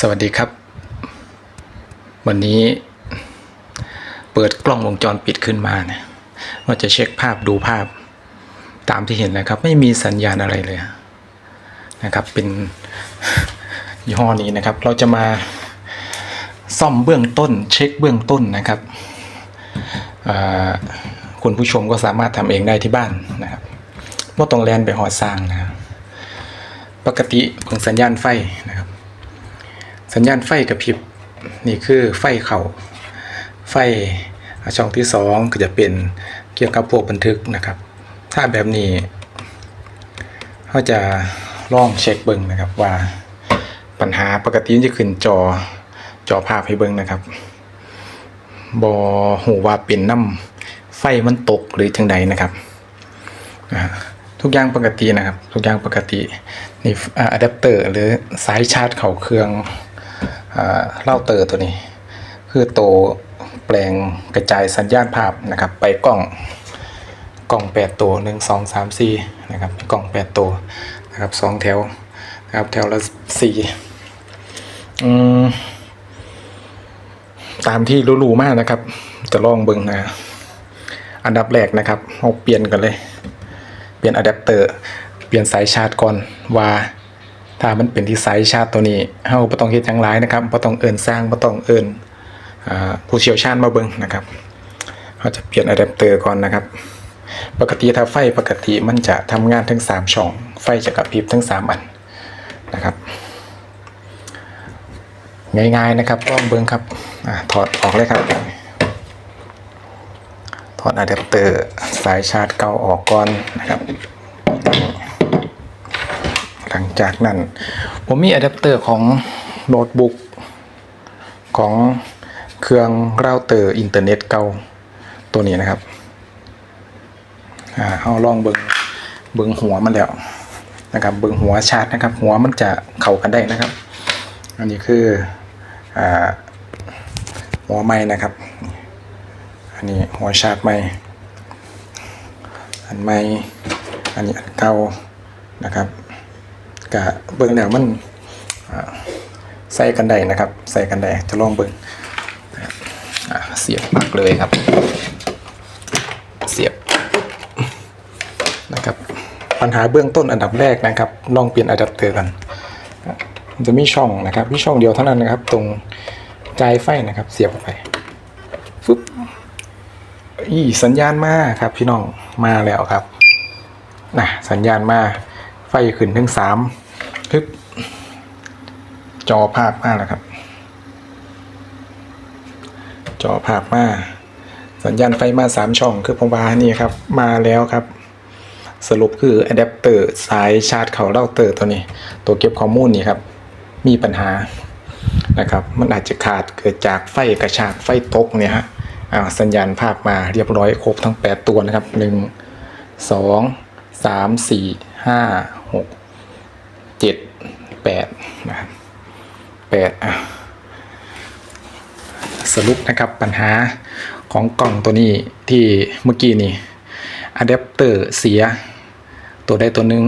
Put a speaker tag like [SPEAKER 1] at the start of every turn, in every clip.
[SPEAKER 1] สวัสดีครับ วันนี้เปิดกล้องวงจรปิดขึ้นมาเนี่ยว่าจะเช็คภาพดูภาพตามที่เห็นนะครับ ไม่มีสัญญาณอะไรเลยนะครับ เป็นยี่ห้อนี้นะครับ เราจะมาซ่อมเบื้องต้น เช็คเบื้องต้นนะครับคุณผู้ชมก็สามารถทำเองได้ที่บ้านนะครับว่าต้องแลนไปหอสร้างนะครับปกติเบิ่งสัญญาณไฟนะครับ สัญญาณไฟกระพริบ นี่คือไฟเขาไฟช่องที่สองก็จะเป็นเกี่ยวกับพวกบันทึกนะครับ ถ้าแบบนี้เขาจะลองเช็คเบิ้งนะครับว่าปัญหาปกติจะขึ้นจอจอภาพให้เบิ้งนะครับบอหูว่าเป็นน้ำไฟมันตกหรือจังใดนะครับทุกอย่างปกตินะครับ ทุกอย่างปกตินี่อะแดปเตอร์หรือสายชาร์จเข่าเครื่อง เล่าเตอร์ตัวนี้ คือโตวแปลงกระจายสัญญาณภาพนะครับ ไปกล้องกล้องแปดตัวหนึ่งสองสามสี่นะครับกล้องแปดตัวนะครับสองแถวนะครับแถวละสี่อืมตามที่รู้ๆมากนะครับ จะลองเบิ่งนะ อันดับแรกนะครับเราเปลี่ยนกันเลย เปลี่ยนอะแดปเตอร์ เปลี่ยนสายชาร์จก่อนว่า ถ้ามันเป็นที่สายชาร์ตัวนี้เฮาบ่ต้องเฮ็ดหยังหลายนะครับบ่ต้องเอิ้นสร้างบ่ต้องเอิ้นผู้เชี่ยวชาญมาเบิ่งนะครับเราจะเปลี่ยนอะแดปเตอร์ก่อนนะครับ ปกติถ้าไฟปกติมันจะทำงานทั้ง 3 ช่อง ไฟจะกระพริบทั้ง 3 อันนะครับง่ายๆนะครับลองเบิ่งครับอ่าถอดออกเลยครับ ถอดอะแดปเตอร์สายชาร์จเก่าออกก่อนนะครับ หลังจากนั้น ผมมีอะแดปเตอร์ของโน้ตบุ๊กของเครื่องเราเตอร์อินเทอร์เน็ตเก่าตัวนี้นะครับอ่าเอาลองเบิงเบิงหัวมันแล้วนะครับเบิงหัวชาร์จนะครับ หัวมันจะเข้ากันได้นะครับ อันนี้คืออ่าหัวไม้นะครับ อันนี้หัวชาร์จไม้อันไม้อันนี้อันเก่านะครับ กะเบิ่งแล้วมันใส่กันได้นะครับ ใส่กันได้จะลองเบิ่งนะครับอ่าเสียบปลักเลยครับ เสียบนะครับปัญหาเบื้องต้นอันดับแรกนะครับ ลองเปลี่ยนอะแดปเตอร์กันมันจะมีช่องนะครับมีช่องเดียวเท่านั้นนะครับ ตรงจ่ายไฟนะครับ เสียบไปฟึบอีสัญญาณมาครับ พี่น้องมาแล้วครับนะสัญญาณมาไฟขึ้นถึงสาม จอภาพมาแล้วครับ จอภาพมาสัญญาณไฟมาสามช่องคือผมว่านี่ครับ มาแล้วครับ สรุปคืออะแดปเตอร์สายชาร์จเขาเล่าเตอร์ตัวนี้ ตัวเก็บข้อมูลนี่ครับ มีปัญหานะครับ มันอาจจะขาดเกิดจากไฟกระชากไฟตกเนี่ยฮะอ่าสัญญาณภาพมาเรียบร้อยครบทั้ง 8 ตัวนะครับ 1 2 3 4 5 6 7 8นะครับ 8อะสรุปนะครับปัญหาของกล่องตัวนี้ที่เมื่อกี้นี่อะแดปเตอร์เสีย ตัวใดตัวหนึ่ง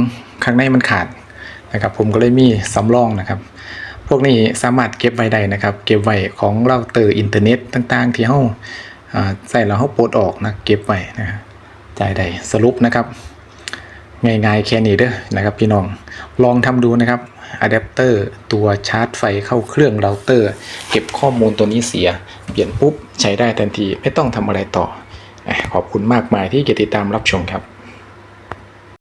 [SPEAKER 1] ข้างในมันขาดนะครับ ผมก็เลยมีสำรองนะครับ พวกนี้สามารถเก็บไว้ได้นะครับ เก็บไว้ของเราเตอร์อินเทอร์เน็ตต่างๆ ที่เฮาใส่แล้วเฮาปลดออกนะเก็บไว้นะครับจ่ายได้สรุปนะครับ ง่ายๆแค่นี้เด้อนะครับ พี่น้องลองทำดูนะครับ อะแดปเตอร์ตัวชาร์จไฟเข้าเครื่องเราเตอร์ เก็บข้อมูลตัวนี้เสีย เปลี่ยนปุ๊บ ใช้ได้ทันทีไม่ต้องทำอะไรต่อ ขอบคุณมากมายที่ติดตามรับชมครับ